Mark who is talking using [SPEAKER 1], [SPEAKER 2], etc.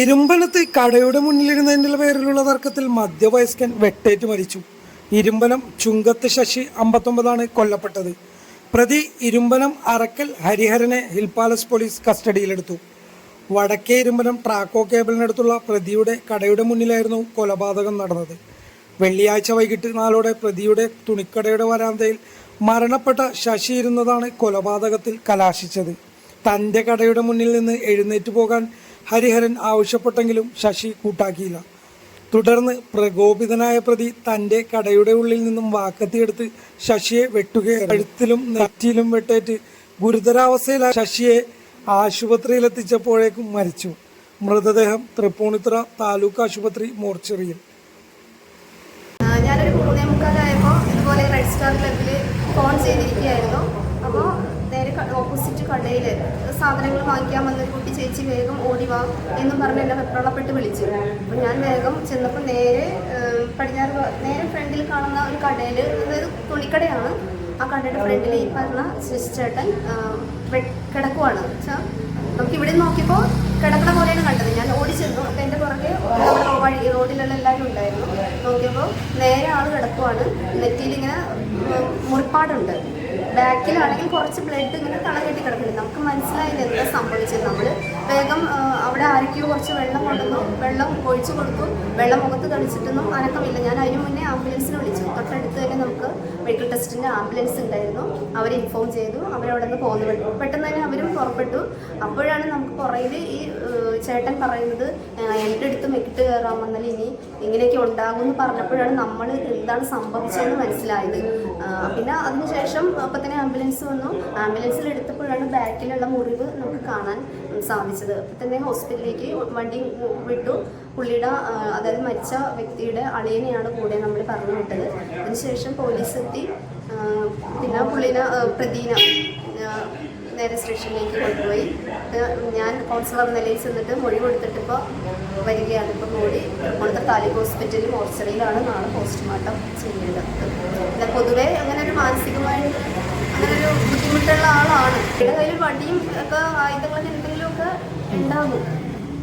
[SPEAKER 1] ഇരുമ്പലത്ത് കടയുടെ മുന്നിലിരുന്നതിന്റെ പേരിലുള്ള തർക്കത്തിൽ മധ്യവയസ്കൻ വെട്ടേറ്റ് മരിച്ചു. ഇരുമ്പലം ചുങ്കത്ത് ശശി അമ്പത്തൊമ്പതാണ് കൊല്ലപ്പെട്ടത്. പ്രതി ഇരുമ്പലം അറക്കൽ ഹരിഹരനെ ഹിൽ പാലസ് പോലീസ് കസ്റ്റഡിയിലെടുത്തു. വടക്കേ ഇരുമ്പലം ട്രാക്കോ കേബിളിനടുത്തുള്ള പ്രതിയുടെ കടയുടെ മുന്നിലായിരുന്നു കൊലപാതകം നടന്നത്. വെള്ളിയാഴ്ച വൈകിട്ട് നാലോടെ പ്രതിയുടെ തുണിക്കടയുടെ വരാന്തയിൽ മരണപ്പെട്ട ശശി ഇരുന്നതാണ് കൊലപാതകത്തിൽ കലാശിച്ചത്. തന്റെ കടയുടെ മുന്നിൽ നിന്ന് എഴുന്നേറ്റ് പോകാൻ ഹരിഹരൻ ആവശ്യപ്പെട്ടെങ്കിലും ശശി കൂട്ടാക്കിയില്ല. തുടർന്ന് പ്രകോപിതനായ പ്രതി തന്റെ കടയുടെ ഉള്ളിൽ നിന്നും വാക്കത്തിയെടുത്ത് ശശിയെ വെട്ടുകയായിരുന്നു കഴുത്തിലും നെറ്റിയിലും വെട്ടേറ്റ് ഗുരുതരാവസ്ഥയിലായ ശശിയെ ആശുപത്രിയിലെത്തിച്ചപ്പോഴേക്കും മരിച്ചു. മൃതദേഹം തൃപ്പൂണിത്തുറ താലൂക്ക് ആശുപത്രി മോർച്ചറിയിൽ.
[SPEAKER 2] ഞാനൊരു മൂന്നേ മുക്കാലായപ്പോൾ ഇതുപോലെ റെഡ് സ്റ്റാർ ക്ലബിൽ ഫോൺ ചെയ്തിരിക്കുകയായിരുന്നു. ഓപ്പോസിറ്റ് കടയിൽ സാധനങ്ങൾ വാങ്ങിക്കാൻ വന്ന കുട്ടി ചേച്ചി വേഗം ഓടി വാ എന്നും പറഞ്ഞ് എന്നെ വെപ്രളപ്പെട്ട് വിളിച്ചു. അപ്പോൾ ഞാൻ വേഗം ചെന്നപ്പോൾ നേരെ പടിഞ്ഞാറ് നേരെ ഫ്രണ്ടിൽ കാണുന്ന ഒരു കടയിൽ അതായത് തുണിക്കടയാണ്. ആ കടയുടെ ഫ്രണ്ടിൽ ഈ പറഞ്ഞ ചേട്ടൻ കിടക്കുവാണ്. വെച്ചാൽ നമുക്ക് ഇവിടെ നോക്കിയപ്പോൾ കിടക്കണ പോലെയാണ് കണ്ടത്. ഞാൻ ഓടി ചെന്നു അപ്പം എന്റെ പുറകെ നമ്മുടെ വഴി റോഡിലുള്ള എല്ലാവരും ഉണ്ടായിരുന്നു നോക്കിയപ്പോൾ നേരെ ആൾ കിടക്കുവാണ്. നെറ്റിയിൽ ഇങ്ങനെ മുറിപ്പാടുണ്ട്. ബാക്കിലാണെങ്കിൽ കുറച്ച് ബ്ലഡ് ഇങ്ങനെ കളകെട്ടി കെട്ടി കിടക്കുന്നുണ്ട്. നമുക്ക് മനസ്സിലായില്ല എന്താ സംഭവിച്ചത്. നമ്മൾ വേഗം അവിടെ ആരൊക്കെയോ കുറച്ച് വെള്ളം കൊണ്ടുവന്നു. വെള്ളം ഒഴിച്ചു കൊടുത്തു. വെള്ളം മുഖത്ത് തളിച്ചിട്ടൊന്നും അനക്കമില്ല. ഞാൻ അതിന് മുന്നേ ആംബുലൻസിനെ വിളിച്ചു. തൊട്ടടുത്ത് തന്നെ നമുക്ക് മെഡിക്കൽ ടെസ്റ്റിന്റെ ആംബുലൻസ് ഉണ്ടായിരുന്നു. അവരെ ഇൻഫോം ചെയ്തു. അവരവിടെ നിന്ന് പോകുന്നു. പെട്ടെന്ന് തന്നെ അവരും പുറപ്പെട്ടു. അപ്പോഴാണ് നമുക്ക് പുറയിൽ ഈ ചേട്ടൻ പറയുന്നത് എന്റെ അടുത്ത് മെക്കിട്ട് കയറാൻ വന്നാൽ ഇനി ഇങ്ങനെയൊക്കെ ഉണ്ടാകും എന്ന് പറഞ്ഞപ്പോഴാണ് നമ്മൾ എന്താണ് സംഭവിച്ചതെന്ന് മനസ്സിലായത്. പിന്നെ അതിനുശേഷം അപ്പം തന്നെ ആംബുലൻസ് വന്നു. ആംബുലൻസിൽ എടുത്തപ്പോഴാണ് ബാക്കിലുള്ള മുറിവ് നമുക്ക് കാണാൻ സാധിച്ചത്. അപ്പം തന്നെ ഹോസ്പിറ്റലിലേക്ക് വണ്ടി വിട്ടു. പുള്ളിയുടെ അതായത് മരിച്ച വ്യക്തിയുടെ അളിയനെയാണ് കൂടെ നമ്മൾ പറഞ്ഞു വിട്ടത് അതിനുശേഷം പോലീസ് എത്തി പിന്നെ പുള്ളിനെ പ്രതിനെ നേരെ സ്റ്റേഷനിലേക്ക് കൊണ്ടുപോയി. ഞാൻ കൗൺസിലർ നിലയിൽ ചെന്നിട്ട് മൊഴി കൊടുത്തിട്ട് ഇപ്പോൾ വരികയാണ്. ഇപ്പോൾ മോഡി ഇപ്പോഴത്തെ താലൂക്ക് ഹോസ്പിറ്റലിൽ മോർച്ചറിയിലാണ് നാളെ പോസ്റ്റ്മോർട്ടം ചെയ്യേണ്ടത് പൊതുവേ അങ്ങനെ ഒരു മാനസികമായി അങ്ങനെ ഒരു ബുദ്ധിമുട്ടുള്ള ആളാണ് വടിയും ഒക്കെ ആയുധങ്ങളൊക്കെ എന്തെങ്കിലുമൊക്കെ ഉണ്ടാകും